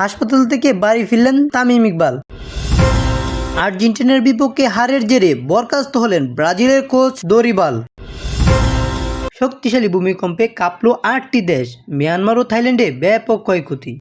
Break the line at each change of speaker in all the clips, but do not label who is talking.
হাসপাতাল থেকে বাড়ি ফিরলেন তামিম ইকবাল। আর্জেন্টিনার বিপক্ষে হারের জেরে বরখাস্ত হলেন ব্রাজিলের কোচ দরিবাল। শক্তিশালী ভূমিকম্পে কাঁপল আটটি দেশ, মিয়ানমার ও থাইল্যান্ডে ব্যাপক ক্ষয়ক্ষতি।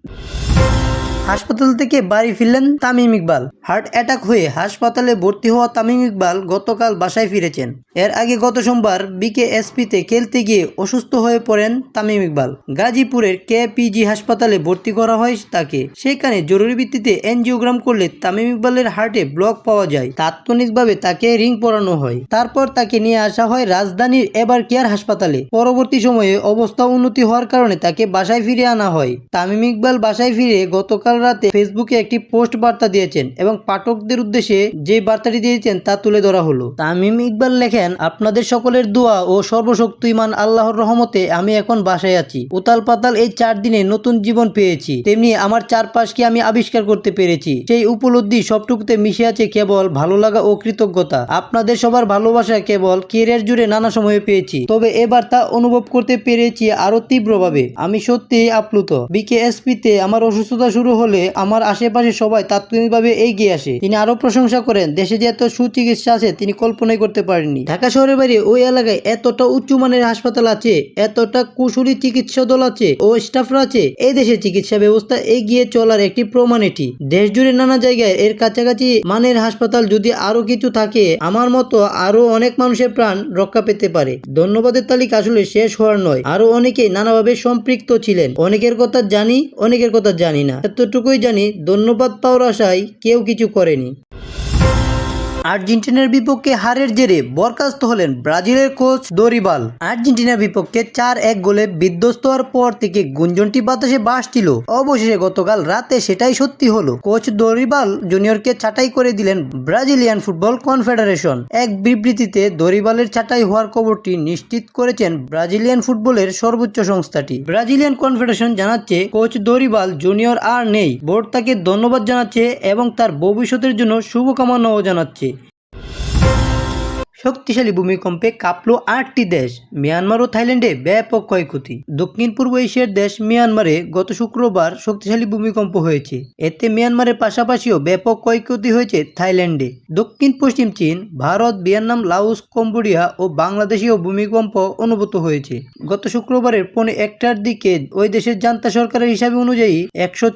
হাসপাতাল থেকে বাড়ি ফিরলেন তামিম ইকবাল। হার্ট অ্যাটাক হয়ে হাসপাতালে ভর্তি হওয়া তামিম ইকবাল গতকাল বাসায় ফিরেছেন। এর আগে গত সোমবার বিকেএসপিতে খেলতে গিয়ে অসুস্থ হয়ে পড়েন তামিম ইকবাল। গাজীপুরের কেপিজি হাসপাতালে ভর্তি করা হয় তাকে। সেখানে জরুরি ভিত্তিতে এনজিওগ্রাম করলে তামিম ইকবালের হার্টে ব্লক পাওয়া যায়। তাৎক্ষণিকভাবে তাকে রিং পরানো হয়। তারপর তাকে নিয়ে আসা হয় রাজধানীর এবার কেয়ার হাসপাতালে। পরবর্তী সময়ে অবস্থা উন্নতি হওয়ার কারণে তাকে বাসায় ফিরে আনা হয়। তামিম ইকবাল বাসায় ফিরে গতকাল রাতে ফেসবুকে একটি পোস্ট বার্তা দিয়েছেন এবং পাঠকদের উদ্দেশ্যে যে বার্তাটি দিয়েছেন তা তুলে ধরা হলো। তামিম ইকবাল লেখেন, আপনাদের সকলের দোয়া ও সর্বশক্তিমান আল্লাহর রহমতে আমি এখন বাসায় আছি। উতাল পাতাল এই চার দিনে নতুন জীবন পেয়েছি। তেমনি আমার চারপাশকে আমি আবিষ্কার করতে পেরেছি। সেই উপলব্ধি সবটুকুতে মিশে আছে কেবল ভালো লাগা ও কৃতজ্ঞতা। আপনাদের সবার ভালোবাসা কেবল কেরিয়ার জুড়ে নানা সময়ে পেয়েছি। তবে এবার তা অনুভব করতে পেরেছি আরও তীব্রভাবে। আমি সত্যিই আপ্লুত। বিকেএসপি তে আমার অসুস্থতা শুরু হলে আমার আশেপাশে সবাই তাৎক্ষণিকভাবে এগিয়ে আসে। তিনি আরও প্রশংসা করেন, দেশে যে এত সুচিকিৎসা আছে, তিনি কল্পনাই করতে পারেননি। ঢাকা শহরের বাইরে ওই এলাকায় এতটা উচ্চমানের হাসপাতাল আছে, এতটা কুশলী চিকিৎসা দল আছে ও স্টাফরা আছে এই দেশের চিকিৎসা ব্যবস্থা এগিয়ে চলার একটি প্রমাণ এটি। দেশ জুড়ে নানা জায়গায় এর কাছাকাছি মানের হাসপাতাল যদি আরও কিছু থাকে, আমার মতো আরও অনেক মানুষের প্রাণ রক্ষা পেতে পারে। ধন্যবাদের তালিকা আসলে শেষ হওয়ার নয়। আরও অনেকে নানাভাবে সম্পৃক্ত ছিলেন। অনেকের কথা জানি, অনেকের কথা জানি না। এতটুকুই জানি ধন্যবাদ পাওয়ার আশায় কেউ কিছু করেনি। আর্জেন্টিনার বিপক্ষে হারের জেরে বরখাস্ত হলেন ব্রাজিলের কোচ দরিবাল। আর্জেন্টিনার বিপক্ষে চার এক গোলে বিধ্বস্ত হওয়ার পর থেকে গুঞ্জনটি বাতাসে বাসছিল। অবশেষে গতকাল রাতে সেটাই সত্যি হলো। কোচ দরিবাল জুনিয়রকে ছাঁটাই করে দিলেন ব্রাজিলিয়ান ফুটবল কনফেডারেশন। এক বিবৃতিতে দরিবালের ছাঁটাই হওয়ার খবরটি নিশ্চিত করেছেন ব্রাজিলিয়ান ফুটবলের সর্বোচ্চ সংস্থাটি। ব্রাজিলিয়ান কনফেডারেশন জানাচ্ছে, কোচ দরিবাল জুনিয়র আর নেই। বোর্ড তাকে ধন্যবাদ জানাচ্ছে এবং তার ভবিষ্যতের জন্য শুভকামনাও জানাচ্ছে। শক্তিশালী ভূমিকম্পে কাঁপল আটটি দেশ, মিয়ানমার ও থাইল্যান্ডে ব্যাপক ক্ষয়ক্ষতি। দক্ষিণ পূর্ব এশিয়ার দেশ মিয়ানমারে গত শুক্রবার শক্তিশালী ভূমিকম্প হয়েছে। এতে মিয়ানমারের পাশাপাশিও ব্যাপক ক্ষয়ক্ষতি হয়েছে থাইল্যান্ডে। দক্ষিণ পশ্চিম চীন, ভারত, ভিয়েতনাম, লাওস, কম্বোডিয়া ও বাংলাদেশেও ভূমিকম্প অনুভূত হয়েছে। গত শুক্রবারের পৌনে একটার দিকে ওই দেশের জান্তা সরকারের হিসাবে অনুযায়ী একশো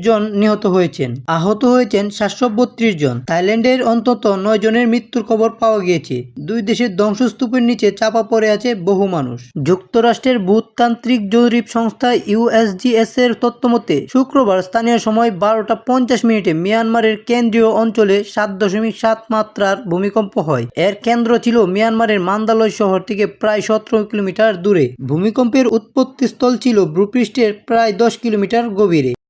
জন নিহত হয়েছেন। আহত হয়েছেন সাতশো বত্রিশ জন। থাইল্যান্ডের অন্তত নয় জনের মৃত্যুর খবর পাওয়া গিয়েছে। দুই দেশের ধ্বংসস্তূপের নিচে চাপা পড়ে আছে বহু মানুষ। যুক্তরাষ্ট্রের ভূতান্ত্রিক জরিপ সংস্থা ইউএসজিএস এর তথ্যমতে শুক্রবার স্থানীয় সময় বারোটা পঞ্চাশ মিনিটে মিয়ানমারের কেন্দ্রীয় অঞ্চলে সাত দশমিক সাত মাত্রার ভূমিকম্প হয়। এর কেন্দ্র ছিল মিয়ানমারের মান্দালয় শহর থেকে প্রায় সতেরো কিলোমিটার দূরে। ভূমিকম্পের উৎপত্তিস্থল ছিল ভূপৃষ্ঠের প্রায় দশ কিলোমিটার গভীরে।